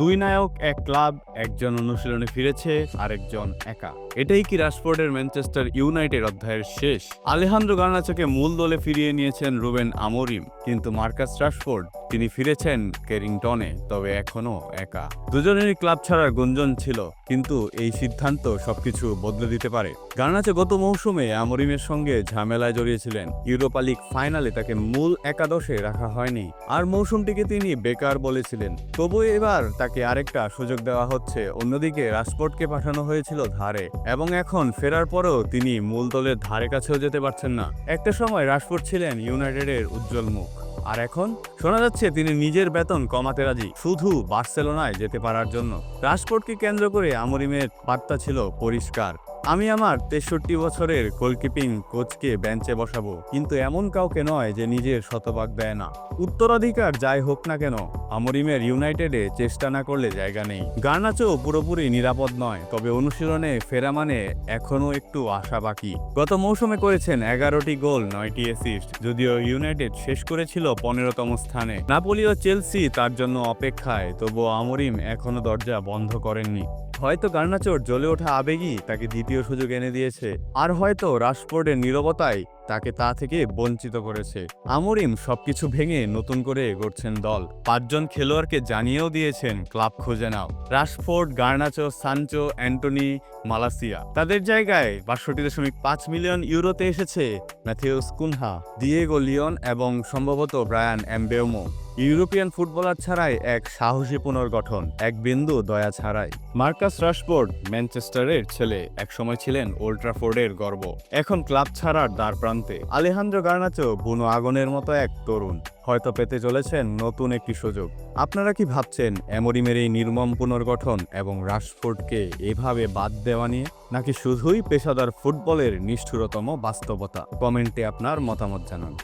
দুই নায়ক, এক ক্লাব, একজন অনুশীলনে ফিরেছে, আরেকজন একা। এটাই কি রাশফোর্ডের ম্যানচেস্টার ইউনাইটেড অধ্যায়ের শেষ? আলেহান্দ্র গার্নাচোকে মূল দলে ফিরিয়ে নিয়েছেন রুবেন আমরিম, কিন্তু মার্কাস রাশফোর্ড তিনি ফিরেছেন কেরিংটনে, তবে এখনও একা। দুজনেরই ক্লাব ছাড়ার গুঞ্জন ছিল, কিন্তু এই সিদ্ধান্ত সবকিছু বদলে দিতে পারে। গার্নাচে গত মৌসুমে, আমরিমের সঙ্গে ঝামেলায় জড়িয়েছিলেন। ইউরোপা লিগ ফাইনালে তাকে মূল একাদশে রাখা হয়নি। আর মৌসুমটিকে তিনি বেকার বলেছিলেন। তবু এবার তাকে আরেকটা সুযোগ দেওয়া হচ্ছে। অন্যদিকে রাশফোর্ডকে পাঠানো হয়েছিল ধারে, এবং এখন ফেরার পরেও তিনি মূল দলের ধারে কাছেও যেতে পারছেন না। একটা সময় রাশফোর্ড ছিলেন ইউনাইটেডের উজ্জ্বল মুখ। আর এখন শোনা যাচ্ছে তিনি নিজের বেতন কমাতে রাজি শুধু বার্সেলোনায় যেতে পারার জন্য। রাশফোর্ডকে কেন্দ্র করে আমরিমের বার্তা ছিল পরিষ্কার। আমি আমার তেষট্টি বছরের গোলকিপিং কোচকে বেঞ্চে বসাবো, কিন্তু এমন কাউকে নয় যে নিজের শতভাগ দেয় না। উত্তরাধিকার যাই হোক না কেন আমরিমের ইউনাইটেডে চেষ্টা না করলে জায়গা নেই। গার্নাচো পুরোপুরি নিরাপদ নয়, তবে অনুশীলনে ফেরা মানে এখনও একটু আশা বাকি। গত মৌসুমে করেছেন এগারোটি গোল, নয়টি অ্যাসিস্ট যদিও ইউনাইটেড শেষ করেছিল পনেরোতম স্থানে। নাপোলিও চেলসি তার জন্য অপেক্ষায়, তবুও আমরিম এখনও দরজা বন্ধ করেননি। হয়তো গার্নাচোর জ্বলে ওঠা আবেগই তাকে দ্বিতীয় সুযোগ এনে দিয়েছে। আর হয়তো রাশফোর্ডের নীরবতাই তাকে তা থেকে বঞ্চিত করেছে। আমরিম সবকিছু ভেঙে নতুন করে গড়ছেন দল। পাঁচজন খেলোয়াড়কে জানিয়েও দিয়েছেন, ক্লাব খুঁজে নাও। Rashford Garnacho, Sancho, Antony, Malacia. তাদের জায়গায় বাষট্টি দশমিক পাঁচ মিলিয়ন ইউরোতে এসেছে ম্যাথিউস কুনহা দিয়েগো লিওন এবং সম্ভবত ব্রায়ান এমবেওমো ইউরোপিয়ান ফুটবলার ছাড়াই এক সাহসী পুনর্গঠন, এক বিন্দু দয়া ছাড়াই। মার্কাস রাশফোর্ড, ম্যানচেস্টারের ছেলে, একসময় ছিলেন ওল্ট্রাফোর্ডের গর্ব। এখন ক্লাব ছাড়ার দ্বার প্রান্তে আলেহান্দ্রো গার্নাচো বুনো আগুনের মতো এক তরুণ, হয়তো পেতে চলেছেন নতুন একটি সুযোগ। আপনারা কি ভাবছেন এমরিমের এই নির্মম পুনর্গঠন এবং রাশফোর্ডকে এভাবে বাদ দেওয়া নিয়ে? নাকি শুধুই পেশাদার ফুটবলের নিষ্ঠুরতম বাস্তবতা? কমেন্টে আপনার মতামত জানান।